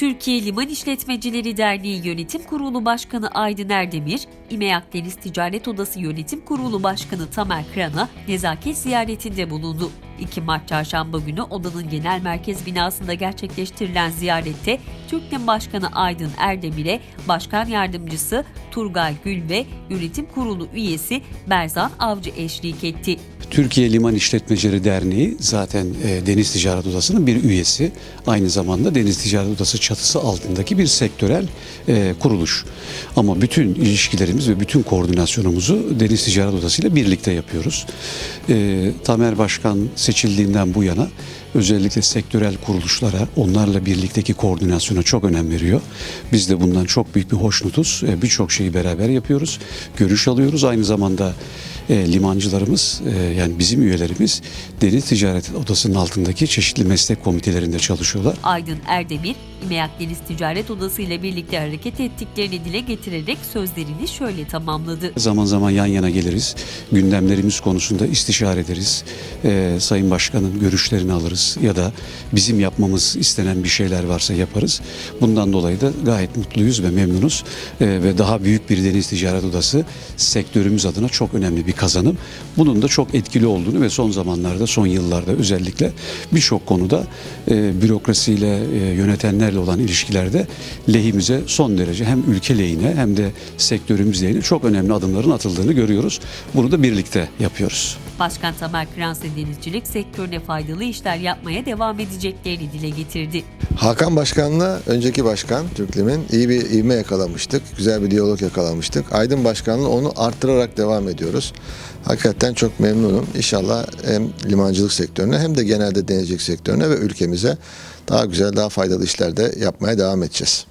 Türkiye Liman İşletmecileri Derneği Yönetim Kurulu Başkanı Aydın Erdemir, İMEAK Deniz Ticaret Odası Yönetim Kurulu Başkanı Tamer Kıran'a nezaket ziyaretinde bulundu. 2 Mart Çarşamba günü odanın genel merkez binasında gerçekleştirilen ziyarette Türknem Başkanı Aydın Erdemir'e Başkan Yardımcısı Turgay Gül ve Yönetim Kurulu üyesi Berzan Avcı eşlik etti. Türkiye Liman İşletmecileri Derneği zaten e, Deniz Ticaret Odası'nın bir üyesi. Aynı zamanda Deniz Ticaret Odası çatısı altındaki bir sektörel e, kuruluş. Ama bütün ilişkilerimiz ve bütün koordinasyonumuzu Deniz Ticaret Odası ile birlikte yapıyoruz. E, Tamer Başkan seçildiğinden bu yana özellikle sektörel kuruluşlara, onlarla birlikteki koordinasyona çok önem veriyor. Biz de bundan çok büyük bir hoşnutuz. E, Birçok şeyi beraber yapıyoruz. Görüş alıyoruz. Aynı zamanda e, limancılarımız e, yani bizim üyelerimiz Deniz Ticaret Odası'nın altındaki çeşitli meslek komitelerinde çalışıyorlar. Aydın Erdemir, İMEAK Deniz Ticaret Odası ile birlikte hareket ettiklerini dile getirerek sözlerini şöyle tamamladı. Zaman zaman yan yana geliriz. Gündemlerimiz konusunda istişare ederiz. E, Sayın Başkan'ın görüşlerini alırız ya da bizim yapmamız istenen bir şeyler varsa yaparız. Bundan dolayı da gayet mutluyuz ve memnunuz. E, ve daha büyük bir deniz ticaret odası sektörümüz adına çok önemli bir kazanım. Bunun da çok etkili olduğunu ve son zamanlarda, son yıllarda özellikle birçok konuda e, bürokrasiyle, e, yönetenlerle olan ilişkilerde lehimize son derece hem ülke lehine hem de sektörümüz lehine çok önemli adımların atıldığını görüyoruz. Bunu da birlikte yapıyoruz. Başkan Tamer Kıranse denizcilik sektörüne faydalı işler yapmaya devam edeceklerini dile getirdi. Hakan Başkan'la önceki başkan Türklim'in iyi bir ivme yakalamıştık. Güzel bir diyalog yakalamıştık. Aydın Başkan'la onu arttırarak devam ediyoruz. Hakikaten çok memnunum. İnşallah hem limancılık sektörüne hem de genelde denizcilik sektörüne ve ülkemize daha güzel, daha faydalı işler de yapmaya devam edeceğiz.